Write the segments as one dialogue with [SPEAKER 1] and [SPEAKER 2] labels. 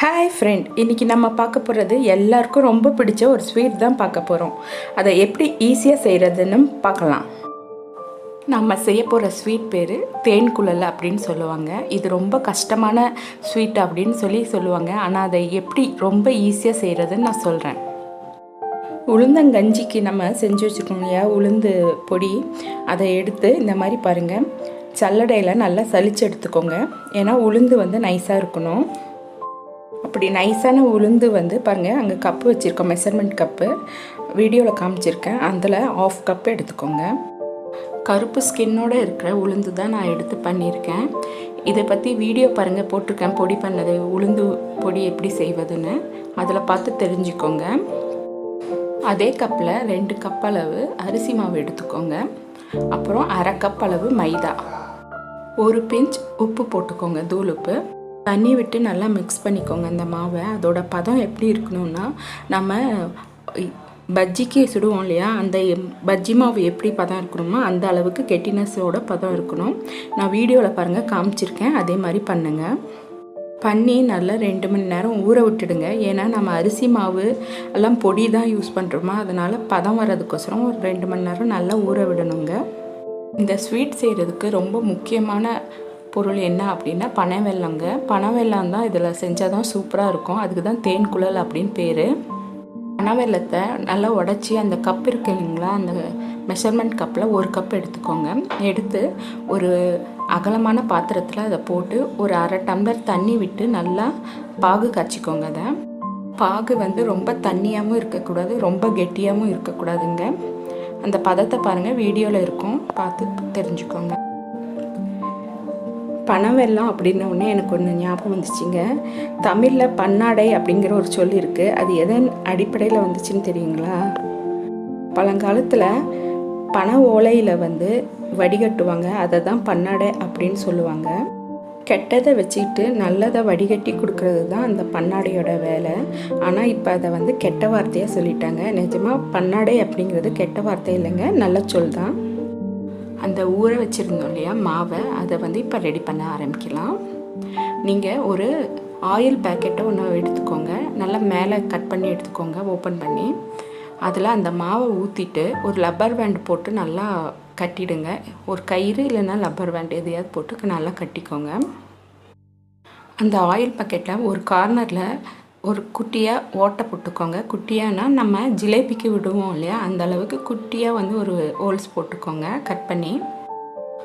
[SPEAKER 1] Hi friend இன்றைக்கி நம்ம பார்க்க போகிறது எல்லாருக்கும் ரொம்ப பிடிச்ச ஒரு ஸ்வீட் தான் பார்க்க போகிறோம் அதை எப்படி ஈஸியாக செய்கிறதுன்னு பார்க்கலாம். நம்ம செய்ய போகிற ஸ்வீட் பேர் தேன் குழல் அப்படின்னு சொல்லுவாங்க. இது ரொம்ப கஷ்டமான ஸ்வீட் அப்படின்னு சொல்லி சொல்லுவாங்க. ஆனால் அதை எப்படி ரொம்ப ஈஸியாக செய்கிறதுன்னு நான் சொல்கிறேன் உளுந்தங்கஞ்சிக்கு நம்ம செஞ்சு வச்சுருக்கோம் இல்லையா? உளுந்து பொடி. அதை எடுத்து இந்த மாதிரி பாருங்கள் சல்லடையில் நல்லா சளிச்சு எடுத்துக்கோங்க. ஏன்னா உளுந்து வந்து நைஸாக இருக்கணும். அப்படி நைஸான உளுந்து வந்து பாருங்கள் அங்கே கப்பு வச்சுருக்கோம் மெஷர்மெண்ட் கப்பு வீடியோவில் காமிச்சிருக்கேன். அதில் ஆஃப் கப் எடுத்துக்கோங்க. கருப்பு ஸ்கின்னோடு இருக்கிற உளுந்து தான் நான் எடுத்து பண்ணியிருக்கேன். இதை பற்றி வீடியோ பாருங்கள் போட்டிருக்கேன் பொடி பண்ணது உளுந்து பொடி எப்படி செய்வதுன்னு. அதில் பார்த்து தெரிஞ்சுக்கோங்க. அதே கப்பில் ரெண்டு கப் அளவு அரிசி மாவு எடுத்துக்கோங்க. அப்புறம் அரை கப் அளவு மைதா. ஒரு பிஞ்ச் உப்பு போட்டுக்கோங்க தூள் உப்பு தண்ணி விட்டு நல்லா மிக்ஸ் பண்ணிக்கோங்க இந்த மாவை. அதோட பதம் எப்படி இருக்கணும்னா நம்ம பஜ்ஜிக்கு சுடுவோம் இல்லையா? அந்த பஜ்ஜி மாவு எப்படி பதம் இருக்கணுமோ அந்த அளவுக்கு கெட்டினஸோட பதம் இருக்கணும். நான் வீடியோவில் பாருங்கள் காமிச்சிருக்கேன். அதே மாதிரி பண்ணுங்கள் பண்ணி நல்லா ரெண்டு மணி நேரம் ஊற விட்டுடுங்க. ஏன்னா நம்ம அரிசி மாவு எல்லாம் பொடி தான் யூஸ் பண்ணுறோமா அதனால் பதம் வர்றதுக்கோசரம் ஒரு ரெண்டு மணி நேரம் நல்லா ஊற விடணுங்க. இந்த ஸ்வீட் செய்கிறதுக்கு ரொம்ப முக்கியமான பொருள் என்ன அப்படின்னா பனை வெள்ளங்க பனை வெள்ளம் தான் இதில் செஞ்சால் தான் சூப்பராக இருக்கும். அதுக்கு தான் தேன் குழல் அப்படின்னு பேர். பனை வெல்லத்தை நல்லா உடச்சி அந்த கப் இருக்கு இல்லைங்களா அந்த மெஷர்மெண்ட் கப்பில் ஒரு கப் எடுத்துக்கோங்க. எடுத்து ஒரு அகலமான பாத்திரத்தில் அதை போட்டு ஒரு அரை டம்ளர் தண்ணி விட்டு நல்லா பாகு காய்ச்சிக்கோங்க அதை. பாகு வந்து ரொம்ப தண்ணியாகவும் இருக்கக்கூடாது ரொம்ப கெட்டியாகவும் இருக்கக்கூடாதுங்க. அந்த பதத்தை பாருங்கள் வீடியோவில் இருக்கும். பார்த்து தெரிஞ்சுக்கோங்க. பனவெல்லம் அப்படின்ன உடனே எனக்கு ஒன்று ஞாபகம் வந்துச்சுங்க. தமிழில் பன்னாடை அப்படிங்கிற ஒரு சொல் இருக்குது அது எதன் அடிப்படையில் வந்துச்சுன்னு தெரியுங்களா? பழங்காலத்தில் பண ஓலையில் வந்து வடிகட்டுவாங்க. அதை தான் பன்னாடை அப்படின்னு சொல்லுவாங்க. கெட்டதை வச்சுக்கிட்டு நல்லதை வடிகட்டி கொடுக்கறது தான் அந்த பன்னாடையோட வேலை. ஆனால் இப்போ அதை வந்து கெட்ட வார்த்தையாக சொல்லிட்டாங்க. நிஜமாக பன்னாடை அப்படிங்கிறது கெட்ட வார்த்தை இல்லைங்க. நல்ல சொல் தான். அந்த ஊற வச்சுருந்தோம் இல்லையா மாவை அதை வந்து இப்போ ரெடி பண்ண ஆரம்பிக்கலாம். நீங்கள் ஒரு ஆயில் பேக்கெட்டை ஒன்று எடுத்துக்கோங்க. நல்லா மேலே கட் பண்ணி எடுத்துக்கோங்க ஓப்பன் பண்ணி. அதில் அந்த மாவை ஊற்றிட்டு ஒரு லப்பர் பேண்ட் போட்டு நல்லா கட்டிடுங்க. ஒரு கயிறு இல்லைன்னா லப்பர் பேண்ட் எதையாவது போட்டு நல்லா கட்டிக்கோங்க. அந்த ஆயில் பக்கெட்டில் ஒரு கார்னரில் ஒரு குட்டியாக ஓட்டை போட்டுக்கோங்க. குட்டியானா நம்ம ஜிலேபிக்கு விடுவோம் இல்லையா? அந்த அளவுக்கு குட்டியாக வந்து ஒரு ஹோல்ஸ் போட்டுக்கோங்க கட் பண்ணி.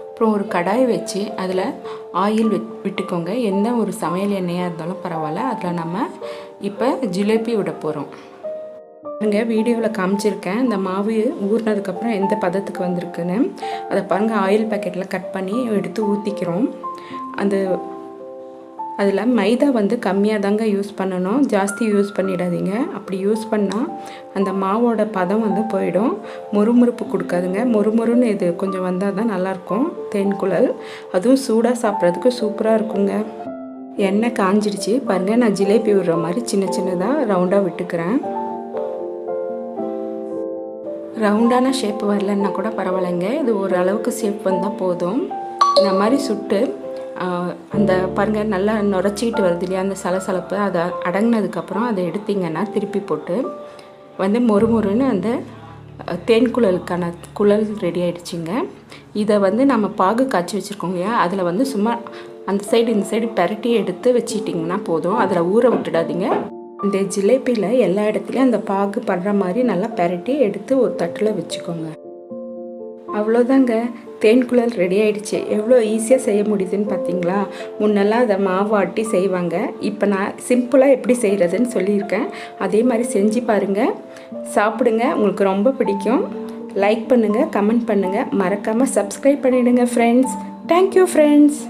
[SPEAKER 1] அப்புறம் ஒரு கடாய் வச்சு அதில் ஆயில் விட்டுக்கோங்க. எந்த ஒரு சமையல் எண்ணெயாக இருந்தாலும் பரவாயில்ல. அதில் நம்ம இப்போ ஜிலேபி விட போகிறோம் பாருங்கள் வீடியோவில் காமிச்சிருக்கேன். இந்த மாவு ஊறினதுக்கப்புறம் எந்த பதத்துக்கு வந்திருக்குன்னு. அதை பாருங்கள் ஆயில் பேக்கெட்டில் கட் பண்ணி எடுத்து ஊற்றிக்கிறோம் அந்த அதில் மைதா வந்து கம்மியாக தாங்க யூஸ் பண்ணணும். ஜாஸ்தி யூஸ் பண்ணிடாதீங்க. அப்படி யூஸ் பண்ணால் அந்த மாவோட பதம் வந்து போயிடும். முறுமுறுப்பு கொடுக்காதுங்க. முறுமுறுன்னு இது கொஞ்சம் வந்தால் தான் நல்லாயிருக்கும். தேன்குழல் அதுவும் சூடாக சாப்பிட்றதுக்கு சூப்பராக இருக்குங்க. எண்ணெய் காஞ்சிடுச்சு பாருங்கள் நான் ஜிலேபி விடுற மாதிரி சின்ன சின்னதாக ரவுண்டாக விட்டுக்கிறேன். ரவுண்டான ஷேப் வரலன்னா கூட பரவாயில்லைங்க. இது ஓரளவுக்கு ஷேப் வந்தால் போதும். இந்த மாதிரி சுட்டு அந்த பாருங்கள் நல்லா நுரைச்சிக்கிட்டு வருது இல்லையா அந்த சலசலப்பு. அதை அடங்கினதுக்கப்புறம் அதை எடுத்திங்கன்னா திருப்பி போட்டு வந்து மொறுமொறுன்னு அந்த தேன் குழலுக்கான குழல் ரெடி ஆகிடுச்சிங்க இதை வந்து நம்ம பாகு காய்ச்சி வச்சுருக்கோங்க இல்லையா அதில் வந்து சும்மா அந்த சைடு இந்த சைடு பெரட்டி எடுத்து வச்சிட்டிங்கன்னா போதும். அதில் ஊற விட்டுடாதீங்க. இந்த ஜிலேபியில் எல்லா இடத்துலையும் அந்த பாகு படுற மாதிரி நல்லா பெரட்டி எடுத்து ஒரு தட்டில் வச்சுக்கோங்க. அவ்வளோதாங்க. தேன் குழல் ரெடி ஆயிடுச்சு. எவ்வளோ ஈஸியாக செய்ய முடியுதுன்னு பார்த்தீங்களா முன்னெல்லாம் அதை மாவாட்டி செய்வாங்க. இப்போ நான் சிம்பிளாக எப்படி செய்கிறதுன்னு சொல்லியிருக்கேன். அதே மாதிரி செஞ்சு பாருங்கள் சாப்பிடுங்க. உங்களுக்கு ரொம்ப பிடிக்கும். லைக் பண்ணுங்கள் கமெண்ட் பண்ணுங்கள் மறக்காமல் சப்ஸ்கிரைப் பண்ணிவிடுங்க ஃப்ரெண்ட்ஸ் தேங்க்யூ ஃப்ரெண்ட்ஸ்